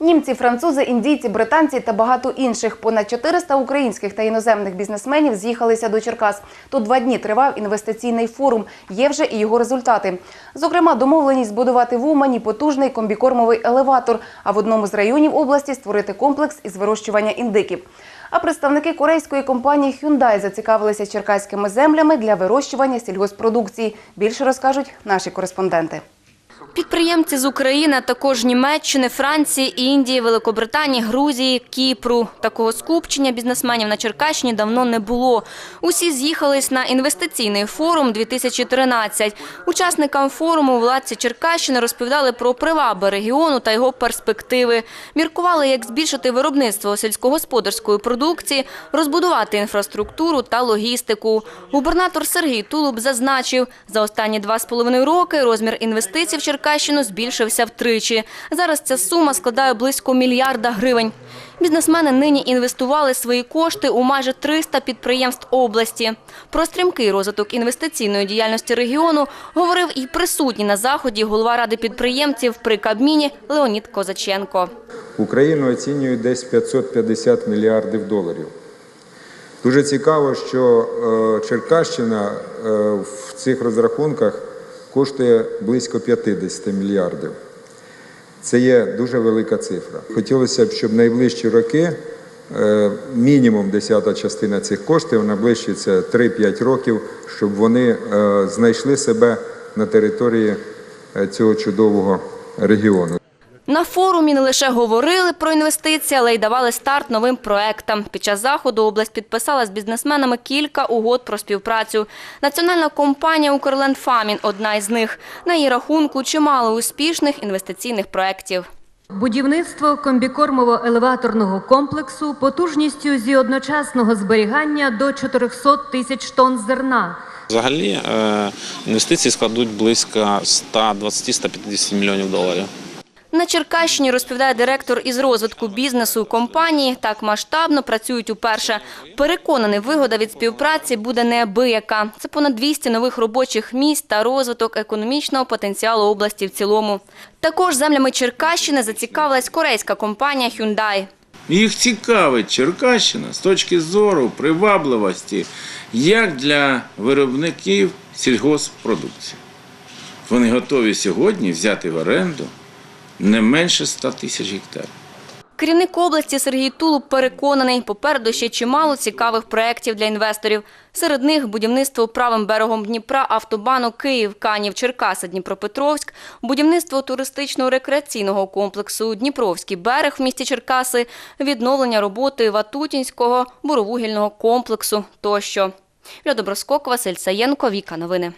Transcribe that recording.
Німці, французи, індійці, британці та багато інших. Понад 400 українських та іноземних бізнесменів з'їхалися до Черкас. Тут два дні тривав інвестиційний форум. Є вже і його результати. Зокрема, домовленість збудувати в Умані потужний комбікормовий елеватор, а в одному з районів області створити комплекс із вирощування індиків. А представники корейської компанії Hyundai зацікавилися черкаськими землями для вирощування сільгоспродукції. Більше розкажуть наші кореспонденти. Підприємці з України, також Німеччини, Франції, Індії, Великобританії, Грузії, Кіпру. Такого скупчення бізнесменів на Черкащині давно не було. Усі з'їхались на інвестиційний форум 2013. Учасникам форуму владці Черкащини розповідали про приваби регіону та його перспективи. Міркували, як збільшити виробництво сільськогосподарської продукції, розбудувати інфраструктуру та логістику. Губернатор Сергій Тулуб зазначив, за останні два з половиною роки розмір інвестицій в Черкащину збільшився втричі. Зараз ця сума складає близько мільярда гривень. Бізнесмени нині інвестували свої кошти у майже 300 підприємств області. Про стрімкий розвиток інвестиційної діяльності регіону говорив і присутній на заході голова ради підприємців при Кабміні Леонід Козаченко. Україну оцінюють десь 550 мільярдів доларів. Дуже цікаво, що е, Черкащина е, в цих розрахунках коштує близько 50 мільярдів. Це є дуже велика цифра. Хотілося б, щоб найближчі роки е, мінімум десята частина цих коштів наближчиться 3-5 років, щоб вони е, знайшли себе на території е, цього чудового регіону. На форумі не лише говорили про інвестиції, але й давали старт новим проектам. Під час заходу область підписала з бізнесменами кілька угод про співпрацю. Національна компанія «Укрлендфамін» – одна із них. На її рахунку чимало успішних інвестиційних проєктів. Будівництво комбікормово-елеваторного комплексу потужністю зі одночасного зберігання до 400 тисяч тонн зерна. Взагалі е, інвестиції складуть близько 120-150 мільйонів доларів. На Черкащині, розповідає директор із розвитку бізнесу компанії, так масштабно працюють уперше. Переконаний, вигода від співпраці буде неабияка. Це понад 200 нових робочих місць та розвиток економічного потенціалу області в цілому. Також землями Черкащини зацікавилась корейська компанія Hyundai. Їх цікавить Черкащина з точки зору привабливості як для виробників сільгоспродукції. Вони готові сьогодні взяти в оренду не менше 100 тисяч гектарів. Керівник області Сергій Тулуб переконаний, попереду ще чимало цікавих проєктів для інвесторів. Серед них будівництво правим берегом Дніпра автобану Київ, Канів, Черкаси, Дніпропетровськ, будівництво туристично-рекреаційного комплексу Дніпровський берег в місті Черкаси, відновлення роботи Ватутінського буровугільного комплексу тощо. Для Василь Саєнко, Віка Новини.